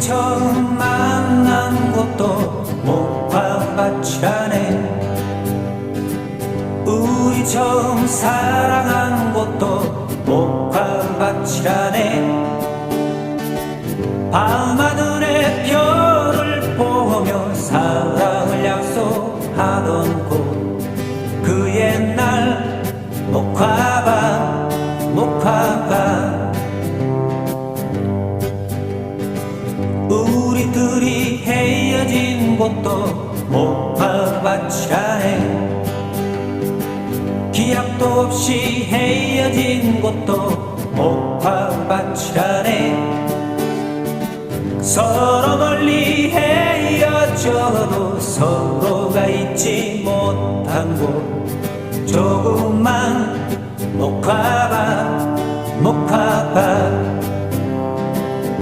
처음 만난 곳도 목화밭이라네. 우리 처음 사랑한 곳도 목화밭이라네. 밤하늘의 별을 보며 사랑을 약속하던 곳 우리들이 헤어진 곳도 목화밭이라네 기약도 없이 헤어진 곳도 목화밭이라네 서로 멀리 헤어져도 서로가 잊지 못한 곳. 조그만